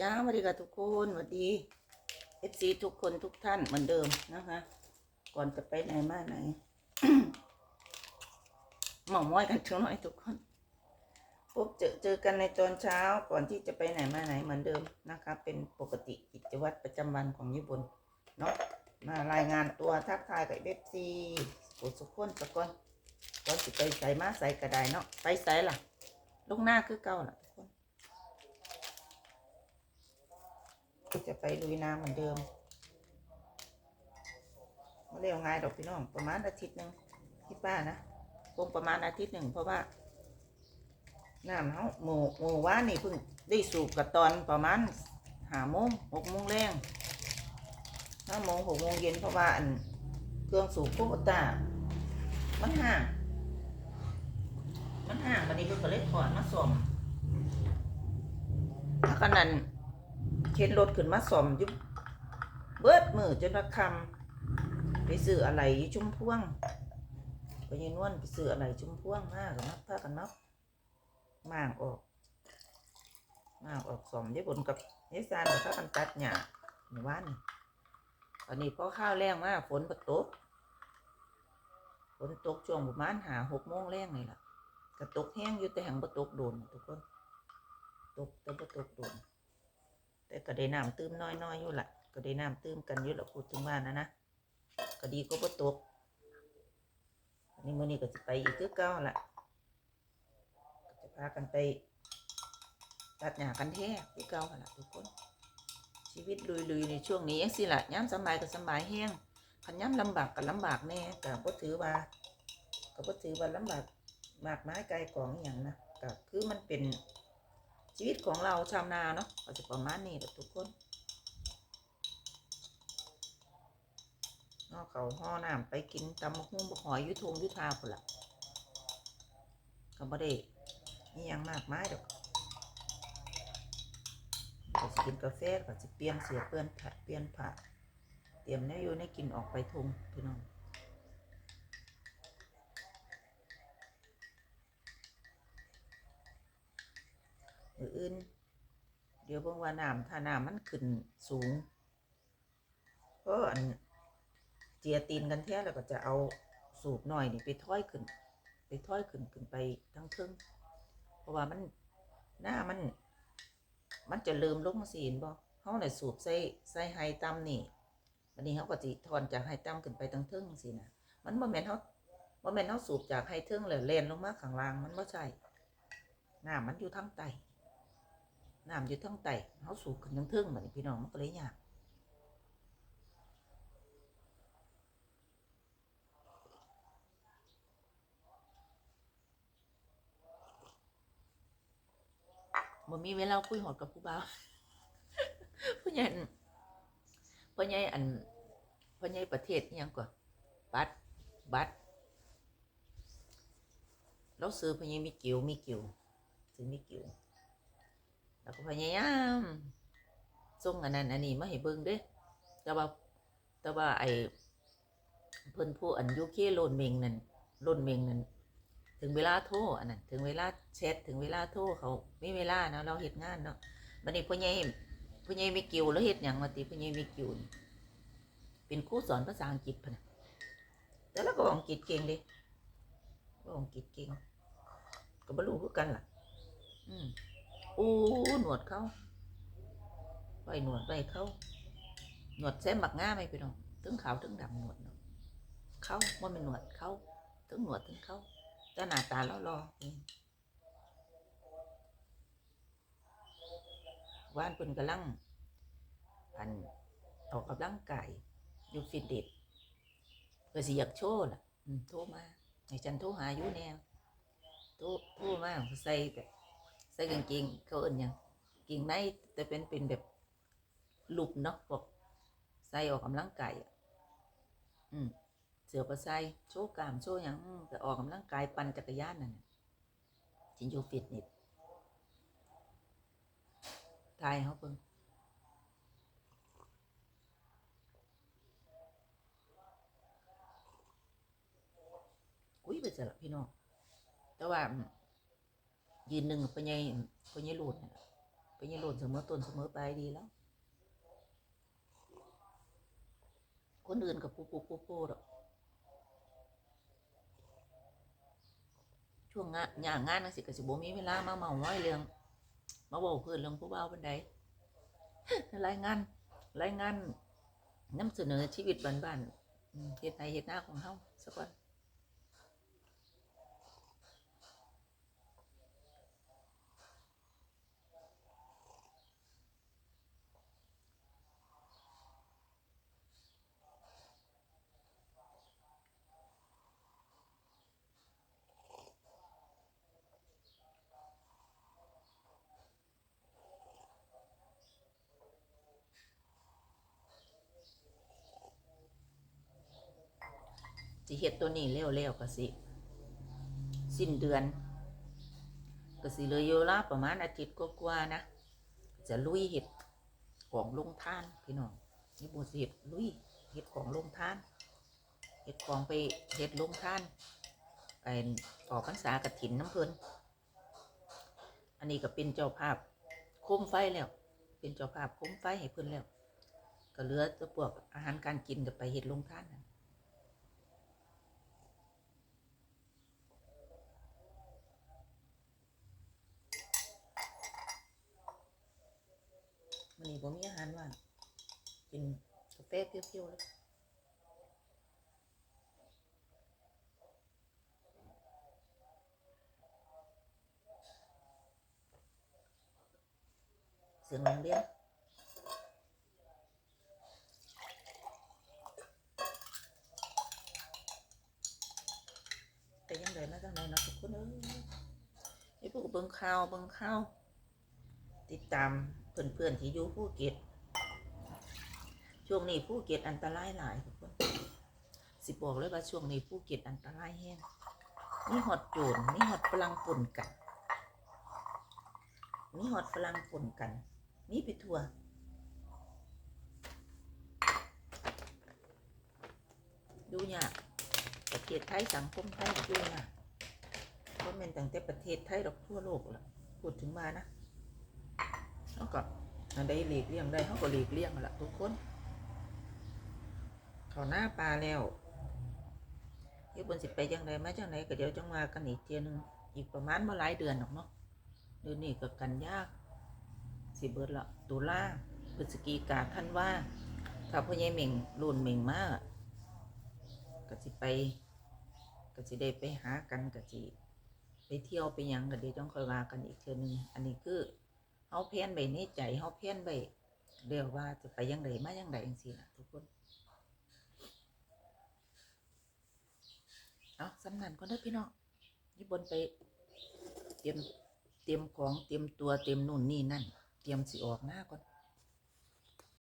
จ้าสวัสดีค่ะทุกคนสวัสดีเอฟซีทุกคนทุกท่านเหมือนเดิมนะคะ ก่อนจะไปไหนมาไหนหมอม้อยกันทุกหน่อยทุกคนพบเจอเจอกันในตอนเช้าก่อนที่จะไปไหนมาไหนเหมือนเดิมนะคะ เป็นปกติกิจวัตรประจำวันของญี่ปุ่นเนาะมารายงานตัวทักทายกับเอฟซีสุสุกคนสะกอนก่อนจะไปใส่มาใส่กระไดเนาะไปใส่ล่ะ ลงหน้าคือเก่าล่ะทุกคน จะไปลุยน้ำเหมือนเดิมไม่เร็วง่ายดอกพี่น้อง ประมาณอาทิตย์หนึ่งคิดว่านะคงประมาณอาทิตย์หนึ่งเพราะว่าน้ำเขาหมู่หมู่ว่านนี่เพิ่งได้สูบกับตอนประมาณห้าโมงหกโมงแรงห้าโมงหกโมงเย็นเพราะว่าอันเครื่องสูบโคตามันห่าง มันห่างวันนี้เพิ่งก็เลยถอดมาส่อมถ้าขนาด เข็นรถขึ้นมาสอมยุบเบิดมือจนระคำไปซื้ออะไรอยู่มพ่วงไปยืนนวลไปซื้ออะไรชุ่มพ่วงมากกับนักพากันนับมางออกมางออกสอมญี่ปุ่นกับยายซานกับพากันตัดหญ้าในบ้านตอนนี้พอข้าวแรงมากฝนประตกฝนตกช่วงประมาณหาหกโมงแรงนี่แหละกระตกแห้งอยู่แต่แห่งประตกโดนทุกคนตกแต่ประตกโดน ก็ได้น้ำตื้มน้อยๆอยู่ละก็ได้น้ำตื้มกันอยู่ละพูดถึงว่านะนะก็ดีก็บ่ตกอันนี้มื้อนี้ก็จะไปอีกคือเก่าละก็จะพากันไปตัดหญ้ากันแท้คือเก่าละทุกคน ชีวิตลุยๆในช่วงนี้ยังสิละย้ำสบายก็สบายแห้งคันย้ำลำบากก็ลำบากแน่ก็บ่ถือว่าก็บ่ถือว่าลำบากมากมายไกลกองอย่างนะก็คือมันเป็น ชีวิตของเราชาวนาเนาะก็จะประมาณนี้แหละทุกคนห่อเขาห่อน้ำไปกินตำมะฮุ่งบกหอยยุทงยุทาพุ่นละก็บ่ได้นี่ยังมากมายดอกก็จะกินกาแฟก็จะเปลี่ยนเสียเปลี่ยนผัดเปลี่ยนผักเตรียมแน่อยู่ในกินออกไปทงพี่น้อง มืออื่น เดี๋ยวเบิ่งว่าน้ำถ้าน้ำมันขึ้นสูงเพราะอันเจียตีนกันแท้แล้วก็จะเอาสูบหน่อยนี่ไปถ้อยขึ้น ไปถ้อยขึ้นขึ้นไปทั้งครึ่งเพราะว่ามันหน้ามัน มันจะเริ่มลงสีนบ่เขาเนี่ยสูบใส่ใส่ไฮตั้มนี่วันนี้เขาก็จะถอนจากไฮตั้มขึ้นไปทั้งเทิงสินะมันบ่แม่นเขาบ่แม่นเขาสูบจากไฮเทิงแล้วแล่นลงมาข้างล่างมันบ่ใช่น้ำมันอยู่ทั้งใต้ น้ำอยู่ทั้งไตเขาสูบขึ้นทั้งเทิงเหมือนพี่น้องมันก็เลยยากมันมีเวลาคุยหอดกับผู้บ่าวผู้ใหญ่อั่นผู้ใหญ่อันผู้ใหญ่ประเทศยังกว่าบัตรบัตรเราซื้อผู้ใหญ่มีกิวมีกิวซื้อมีกิว แล้วก็พยายามส่งอันนั้นอันนี้มาให้เบิ่งเด้แต่ว่าแต่ว่าไอ้เพิ่นผู้อันยูเคโลนเมงนั่นโลนเมงนั่นถึงเวลาโทรอันนั้นถึงเวลาแชทถึงเวลาโทรเขาไม่เวลาเนาะเราเฮ็ดงานเนาะบัดนี้พ่อใหญ่พ่อใหญ่มีกิวแล้วเฮ็ดหยังว่าติพ่อใหญ่มีกิวเป็นครูสอนภาษาอังกฤษพะนะแต่แล้วก็อังกฤษเก่งเด้บอกอังกฤษเก่งก็บ่รู้คือกันล่ะ อืม อู้หนวดเขาไว้หนวดไว้เขาหนวดแซมบักง่าไหมพี่น้องถึงขาวถึงดำหนวดเนาะเขาว่าเป็นหนวดเขาถึงหนวดถึงเขาแต่หน้าตาล่อรอว่านเพิ่นกำลังอันออกกำลังกายอยู่ฟิตเนสเพื่อสิอยากโชว์ล่ะอืมโทรมาให้ฉันโทรหาอยู่แนวโทรโทรมาใส่แบบ ใส่กางเกงเขาเอิ้นหยังเกงในแต่เป็นเป็นแบบลุบเนาะพวกใส่ออกกำลังกายอะอืมเสือประใส่โชว์กล้ามโชว์หยังอืมก็ออกกำลังกายปั่นจักรยานนั่นน่ะจินอยู่ฟิตเนสทายเขาเพิ่งอุ้ยไปเสร็จละพี่น้องแต่ว่า ยืนหนึ่งพญายพญายหลุดไปยังหล่นเสมอต้นเสมอปลายดีแล้ว คนอื่นกับปูปูปูปูดอกช่วงงานอย่างงานนังสิกสิบมีเวลามาเมาม้อยเรื่อง มาบอกเพื่อนเรื่องผู้เบาบันไดรายงานรายงานนำเสนอชีวิตบ้านๆเฮ็ดไห้เฮ็ดหน้าของเฮาสักวัน สิเฮ็ดตัวนี้เร็วๆก็สิ สิ้นเดือน ก็สิเลยอยู่ละประมาณอาทิตย์กว่าๆนะ จะลุยเฮ็ดของลงทานพี่น้องนี่บ่สิเฮ็ดลุยเฮ็ดของลงทานเฮ็ดของไปเฮ็ดลงทานไปออกพรรษากฐินน้ำเพลินอันนี้ก็เป็นเจ้าภาพโคมไฟแล้ว เป็นเจ้าภาพโคมไฟให้เพิ่นแล้ว ก็เหลือแต่พวกอาหารการกินก็ไปเฮ็ดลงทานนั่น มันนี่ผมมีอาหารว่างกินกาแฟเปรี้ยวๆเลยเสียงโรงเรียนแต่ยังไงมาจากไหนเนาะทุกคนเอ้ยไอ้พวกเบิ่งข่าวเบิ่งข่าวติดตาม เพื่อนๆที่อยู่ภูเก็ตช่วงนี้ภูเก็ตอันตรายหลายทุกคนสิบอกเลยว่าช่วงนี้ภูเก็ตอันตรายแห้งมีหอดโจรมีหอดฝรั่งปนกันมีหอดฝรั่งปนกันมีไปทั่วดูยากประเทศไทยสังคมไทยดูยากเพราะมันตั้งแต่ประเทศไทยดอกทั่วโลกละพูดถึงมานะ เขาก็อันใดหลีกเลี่ยงได้เขาก็หลีกเลี่ยงละทุกคนเขาหน้าปลาแล้วเดี๋ยวบนสิไปจังไดมาจังไดก็เดี๋ยวจังมากันอีกเทียนึงอีกประมาณเมื่อหลายเดือนหรอกเนาะเดือนนี้ก็กันยากสิเบิดละตุลาพฤศจิกาท่านว่า ถ้าพ่อใหญ่เหม่งรุ่นเหม่งมากก็สิไปก็สิได้ไปหากันก็สิไปเที่ยวไปยังก็เดี๋ยวจังค่อยว่ากันอีกเทียหนึงอันนี้คือ เขาเพียนไปในใจเขาเพียนไปเดี๋ยวว่าจะไปยังไดมายังไดจังสินะทุกคนเอาสำนันก็ได้พี่น้องนี่บนไปเตรียมเตรียมของเตรียมตัวเตรียมนู่นนี่นั่น เตรียมสิออกหน้าก่อน